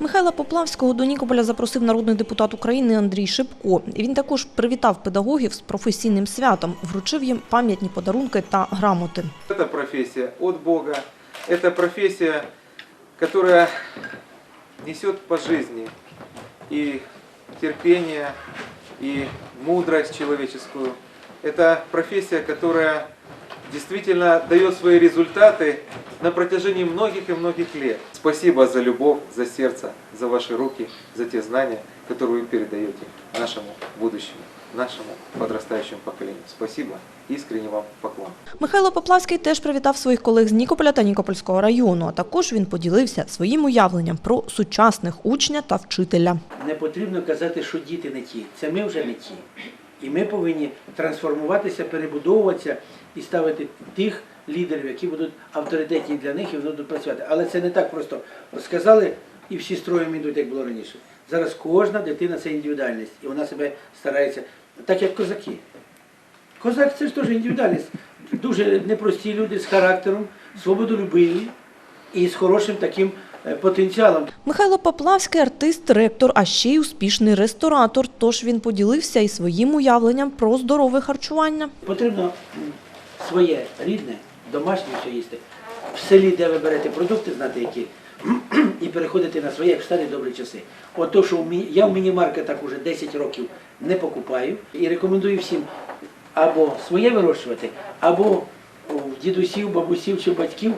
Михайла Поплавського до Нікополя запросив народний депутат України Андрій Шипко. Він також привітав педагогів з професійним святом, вручив їм пам'ятні подарунки та грамоти. Это профессия от Бога, это профессия, которая несет по жизни и терпение, и мудрость человеческую. Это профессия, которая действительно дает свои результаты на протяжении многих и многих лет. Спасибо за любовь, за сердце, за ваши руки, за те знания, которые вы передаете нашему будущему, нашему подрастающему поколению. Спасибо, искренне вам поклон. Михайло Поплавський теж привітав своїх колег з Нікополя та Нікопольського району. А також він поділився своїм уявленням про сучасних учня та вчителя. Не потрібно казати, що діти не ті. Це ми вже не ті. І ми повинні трансформуватися, перебудовуватися і ставити тих лідерів, які будуть авторитетні для них і будуть працювати. Але це не так просто сказали і всі строєм йдуть, як було раніше. Зараз кожна дитина це індивідуальність, і вона себе старається, так як козаки. Козак це ж теж індивідуальність. Дуже непрості люди з характером, свободолюбиві і з хорошим таким потенціалом. Михайло Поплавський артист, ректор, а ще й успішний ресторатор. Тож він поділився і своїм уявленням про здорове харчування. Потрібно своє рідне, домашнє все їсти. В селі, де ви берете продукти, знати які, і переходити на своє як в старі добрі часи. От то, що я в міні-маркетах уже 10 років не покупаю і рекомендую всім або своє вирощувати, або в дідусів, бабусів чи батьків,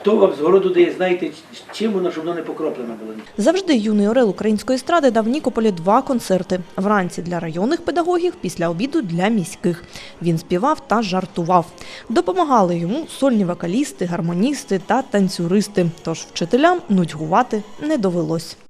хто вам з городу дає, знаєте, чим воно, щоб воно не покроплено було. Завжди юний орел української естради дав Нікополі два концерти. Вранці для районних педагогів, після обіду для міських. Він співав та жартував. Допомагали йому сольні вокалісти, гармоністи та танцюристи. Тож вчителям нудьгувати не довелось.